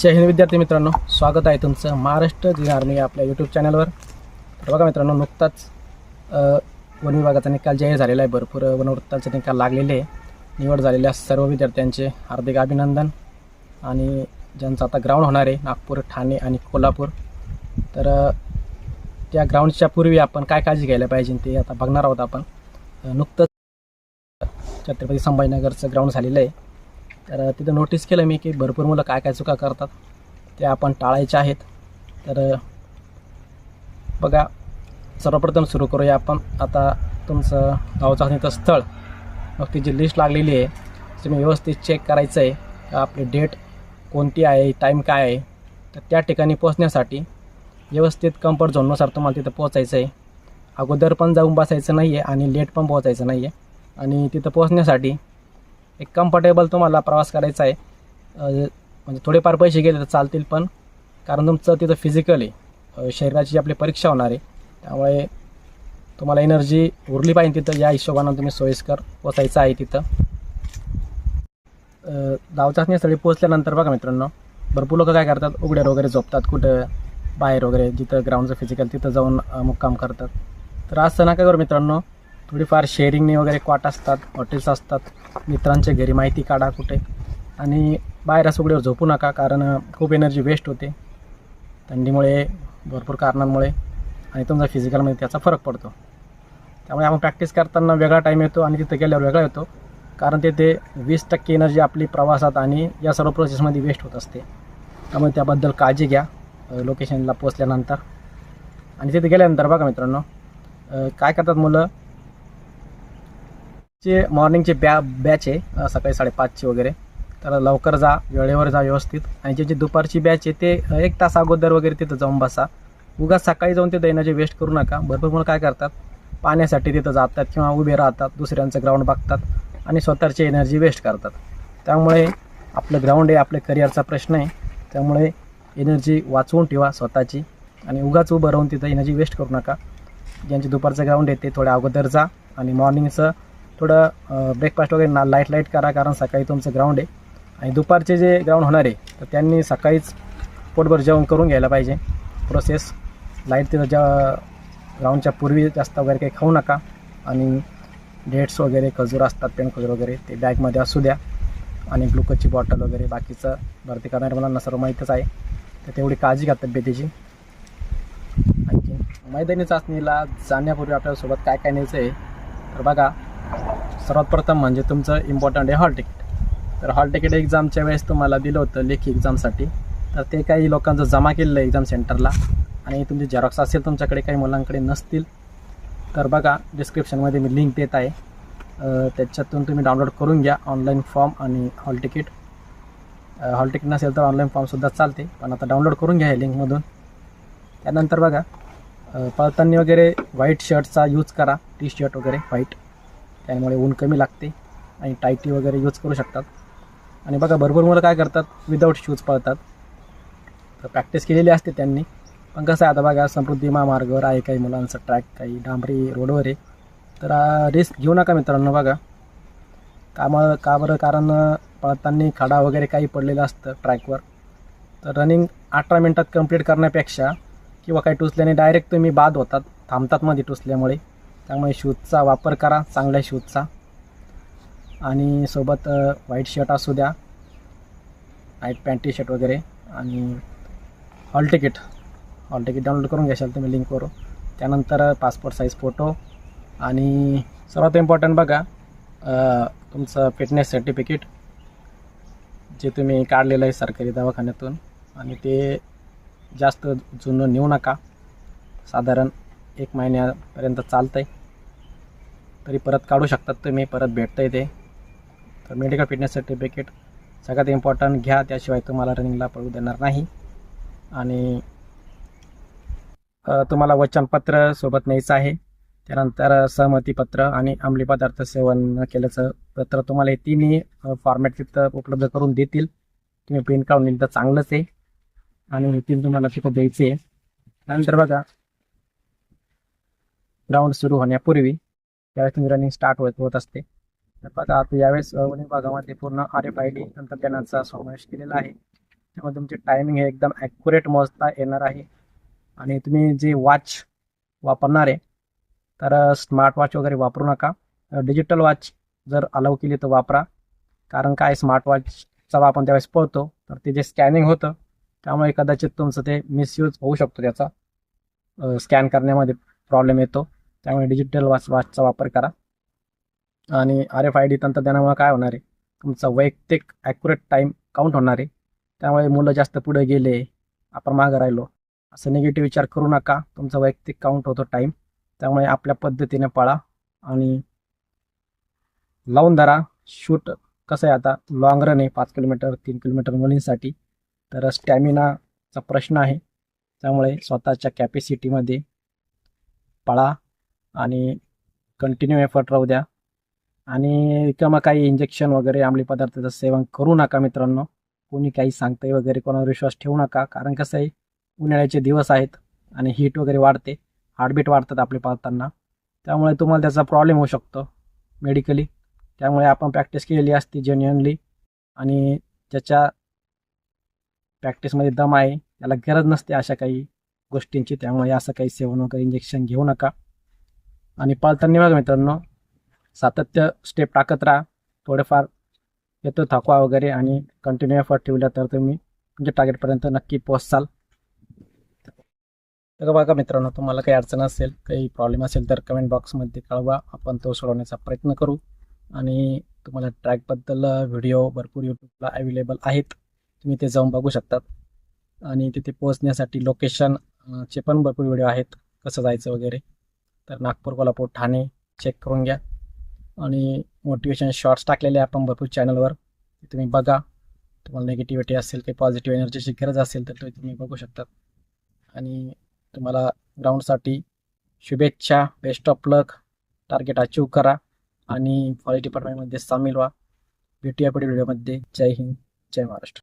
जय हिंद विद्यार्थी मित्रांनो स्वागत आहे तुमचं महाराष्ट्र ग्रीन आर्मी आपल्या यूट्यूब चॅनलवर तर बघा मित्रांनो नुकताच वन विभागाचा निकाल जाहीर झालेला आहे. भरपूर वनवृत्ताचे निकाल लागलेले आहे. निवड झालेल्या सर्व विद्यार्थ्यांचे हार्दिक अभिनंदन. आणि ज्यांचं आता ग्राउंड होणार आहे नागपूर ठाणे आणि कोल्हापूर. तर त्या ग्राउंडच्या पूर्वी आपण काय काळजी घ्यायला पाहिजे ते आता बघणार आहोत आपण. नुकतंच छत्रपती संभाजीनगरचं ग्राउंड झालेलं आहे. तर तिथं नोटीस केलं मी की भरपूर मुलं काय काय चुका करतात ते आपण टाळायचे आहेत. तर बघा सर्वप्रथम सुरू करूया आपण. आता तुमचं गावचं चाचणीचं स्थळ. मग ती जी लिस्ट लागलेली आहे तुम्ही व्यवस्थित चेक करायचं आहे का आपली डेट कोणती आहे टाईम काय आहे. तर त्या ठिकाणी पोचण्यासाठी व्यवस्थित कम्फर्ट झोननुसार तुम्हाला तिथं पोचायचं आहे अगोदर पण जाऊन बसायचं नाही आहे आणि लेट पण पोहोचायचं नाही आहे आणि तिथं पोहोचण्यासाठी एक कम्फर्टेबल तुम्हाला प्रवास करायचा आहे. म्हणजे थोडेफार पैसे गेले तर चालतील पण कारण तुमचं तिथं फिजिकल आहे. शरीराची आपली परीक्षा होणार आहे त्यामुळे तुम्हाला एनर्जी उरली पाहिजे तिथं. या हिशोबानं तुम्ही सोयीस्कर पोचायचं आहे तिथं. अ, धाव पोचल्यानंतर बघा मित्रांनो भरपूर लोक काय करतात? उघड्यावर वगैरे झोपतात कुठं? बाहेर वगैरे जिथं ग्राउंडचं फिजिकल तिथं जाऊन मुक्काम करतात. तर असं नका करू मित्रांनो. थोडीफार शेअरिंगने वगैरे क्वाट असतात हॉटेल्स असतात. मित्रांच्या घरी माहिती काढा कुठे. आणि बाहेर असं उघड्यावर झोपू नका कारण खूप एनर्जी वेस्ट होते. थंडीमुळे भरपूर कारणांमुळे आणि तुमचा फिजिकलमध्ये त्याचा फरक पडतो. त्यामुळे आपण प्रॅक्टिस करताना वेगळा टाईम येतो आणि तिथं गेल्यावर वेगळा येतो. कारण तिथे वीस टक्के एनर्जी आपली प्रवासात आणि या सर्व प्रोसेसमध्ये वेस्ट होत असते. त्यामुळे त्याबद्दल काळजी घ्या लोकेशनला पोचल्यानंतर आणि तिथे गेल्यानंतर बघा मित्रांनो काय करतात मुलं? जे मॉर्निंगचे बॅ बॅच आहे सकाळी साडेपाचची वगैरे तर लवकर जा वेळेवर जा व्यवस्थित. आणि जे जे दुपारची बॅच आहे ते एक तास अगोदर वगैरे तिथं जाऊन बसा. उगाच सकाळी जाऊन तिथं एनर्जी वेस्ट करू नका. भरपूर मुलं काय करतात? पाण्यासाठी तिथं जातात किंवा उभे राहतात दुसऱ्यांचं ग्राउंड बघतात आणि स्वतःची एनर्जी वेस्ट करतात. त्यामुळे आपलं ग्राउंड आहे आपल्या करिअरचा प्रश्न आहे. त्यामुळे एनर्जी वाचवून ठेवा स्वतःची आणि उगाच उभं राहून तिथं एनर्जी वेस्ट करू नका. ज्यांचे दुपारचं ग्राउंड आहे ते थोडं अगोदर जा आणि मॉर्निंगचं थोडं ब्रेकफास्ट वगैरे ना लाइट लाइट करा कारण सकाळी तुमचं ग्राउंड आहे. आणि दुपारचे जे ग्राउंड होणार आहे तर त्यांनी सकाळीच पोटभर जेवण करून घ्यायला पाहिजे. प्रोसेस लाइट तिथं ज्या ग्राउंडच्या पूर्वी जास्त वगैरे काही खाऊ नका. आणि डेट्स वगैरे खजूर असतात पेन खजूर वगैरे ते बॅगमध्ये असू द्या. आणि ग्लुकोजची बॉटल वगैरे बाकीचं भरती करणाऱ्या मुलांना सर्व माहीतच आहे. तर तेवढी काळजी घ्या तब्येतीची. आणखी मैदानी चाचणीला जाण्यापूर्वी आपल्यासोबत काय काय न्यायचं आहे तर बघा. सर्वात प्रथम म्हणजे तुमचं इम्पॉर्टंट आहे हॉल तिकीट तर हॉल तिकीट एक्झामच्या वेळेस तुम्हाला दिलं होतं लेखी एक्झामसाठी तर ते काही लोकांचं जमा केलेलं आहे एक्झाम सेंटरला आणि तुमचे झेरॉक्स असेल तुमच्याकडे काही मुलांकडे नसतील. तर बघा डिस्क्रिप्शनमध्ये मी लिंक देत आहे. त्याच्यातून तुम्ही डाउनलोड करून घ्या ऑनलाईन फॉर्म आणि हॉल तिकीट हॉल तिकीट नसेल तर ऑनलाईन फॉर्मसुद्धा चालते. पण आता डाउनलोड करून घ्या हे लिंकमधून त्यानंतर बघा अ, पळताना वगैरे व्हाईट शर्टचा यूज करा टी शर्ट वगैरे व्हाईट त्यामुळे ऊन कमी लागते आणि टायटी वगैरे यूज करू शकतात. आणि बघा भरपूर मुलं काय करतात? विदाऊट शूज पळतात. तर प्रॅक्टिस केलेली असते त्यांनी. पण कसं आहे आता बघा समृद्धी महामार्गावर आहे काही मुलांचं ट्रॅक काही डांबरी रोडवर आहे. तर रिस्क घेऊ नका मित्रांनो बघा. का मग का बरं? कारण पळताना खडा वगैरे काही पडलेलं असतं ट्रॅकवर तर रनिंग अठरा मिनटात कंप्लीट करण्यापेक्षा किंवा काही टुसल्याने डायरेक्ट तुम्ही बाद होतात. थांबतात मध्ये टुसल्यामुळे. त्यामुळे शूजचा वापर करा चांगल्या शूजचा. आणि सोबत व्हाईट शर्ट असू द्या व्हाईट पॅन्ट टी शर्ट वगैरे आणि hall ticket hall ticket download करून घ्याल तुम्ही लिंकवरून त्यानंतर पासपोर्ट साईज फोटो आणि सर्वात इम्पॉर्टंट बघा तुमचं फिटनेस सर्टिफिकेट जे तुम्ही काढलेलं आहे सरकारी दवाखान्यातून आणि ते जास्त जुनं नेऊ नका. साधारण एक महिन्यापर्यंत चालतं आहे तरी परत काढू शकतात तुम्ही परत भेटतं आहे ते. तर मेडिकल फिटनेस सर्टिफिकेट सगळ्यात इम्पॉर्टंट घ्या त्याशिवाय तुम्हाला रनिंगला पळू देणार नाही. आणि तुम्हाला वचनपत्र सोबत न्यायचं आहे. त्यानंतर सहमतीपत्र आणि अंमली पदार्थ सेवन केल्याचं पत्र तुम्हाला हे तिन्ही फॉर्मॅट तिथं उपलब्ध करून देतील. तुम्ही प्रिंट काढून दिलं तर चांगलंच आहे. आणि हे तीन तुम्हाला तिथं द्यायचे आहे. नंतर बघा. ग्राउंड सुरू होण्यापूर्वी त्यावेळेस तुम्ही रनिंग स्टार्ट होत होत असते. तर बघा आता यावेळेस अ, भागामध्ये पूर्ण आर एफ आय डी तंत्रज्ञानाचा समावेश केलेला आहे. त्यामुळे तुमचे टायमिंग हे एकदम ॲक्युरेट मोजता येणार आहे. आणि तुम्ही जे वॉच वापरणार आहे तर स्मार्ट वॉच वगैरे वापरू नका. डिजिटल वॉच जर अलाव केली तर वापरा. कारण काय स्मार्ट वॉचचा आपण त्यावेळेस पळतो तर ते जे स्कॅनिंग होतं त्यामुळे कदाचित तुमचं ते मिसयूज होऊ शकतो त्याचा. स्कॅन करण्यामध्ये प्रॉब्लेम येतो. त्यामुळे डिजिटल वाच वॉचचा वापर करा. आणि आर एफ आय डी तंत्रज्ञानामुळे काय होणार आहे? तुमचा वैयक्तिक ॲक्युरेट टाईम काउंट होणार आहे. त्यामुळे मुलं जास्त पुढे गेले आपण मागं राहिलो असं निगेटिव्ह विचार करू नका. तुमचा वैयक्तिक काउंट होतो टाईम त्यामुळे आपल्या पद्धतीने पळा आणि लावून धरा. शूट कसं आहे आता? लॉंग रन आहे पाच किलोमीटर तीन किलोमीटर मुलींसाठी. तर स्टॅमिनाचा प्रश्न आहे. त्यामुळे स्वतःच्या कॅपॅसिटीमध्ये पळा. आणि कंटिन्यू एफर्ट राहू द्या. आणि रिकामा काही इंजेक्शन वगैरे अंमली पदार्थाचं सेवन करू नका मित्रांनो. कोणी काही सांगतंय वगैरे कोणावर विश्वास ठेवू नका. कारण कसं आहे उन्हाळ्याचे दिवस आहेत आणि हीट वगैरे वाढते. हार्टबीट वाढतात आपले पाळताना. त्यामुळे तुम्हाला त्याचा प्रॉब्लेम होऊ शकतो मेडिकली त्यामुळे आपण प्रॅक्टिस केलेली असती जेन्युअनली आणि ज्याच्या प्रॅक्टिसमध्ये दम आहे त्याला गरज नसते अशा काही गोष्टींची. त्यामुळे असं काही सेवन वगैरे इंजेक्शन घेऊ नका. आणि पळताना बघा मित्रांनो. सातत्य स्टेप टाकत राहा. थोडेफार येतो थकवा वगैरे आणि कंटिन्यू एफर्ट ठेवला तर तुम्ही तुमच्या टार्गेटपर्यंत नक्की पोहोचाल. तर बघा मित्रांनो तुम्हाला काही अडचण असेल काही प्रॉब्लेम असेल तर कमेंट बॉक्समध्ये कळवा. आपण तो सोडवण्याचा प्रयत्न करू. आणि तुम्हाला ट्रॅकबद्दल व्हिडिओ भरपूर यूट्यूबला अवेलेबल आहेत. तुम्ही ते जाऊन बघू शकतात. आणि तिथे पोहोचण्यासाठी लोकेशन चे पण भरपूर व्हिडिओ आहेत. कसं जायचं वगैरे. तर नागपूर कोल्हापूर ठाणे चेक करून घ्या. आणि मोटिवेशन शॉर्ट्स टाकलेले आहे आपण भरपूर चॅनलवर तुम्ही बघा. तुम्हाला निगेटिव्हिटी असेल काही पॉझिटिव्ह एनर्जीची गरज असेल तर ते तुम्ही बघू शकतात आणि तुम्हाला ग्राउंडसाठी शुभेच्छा best of luck target achieve करा. आणि फॉरेस्ट डिपार्टमेंटमध्ये सामील व्हा. भेटूया पुढील व्हिडिओमध्ये जय हिंद जय महाराष्ट्र.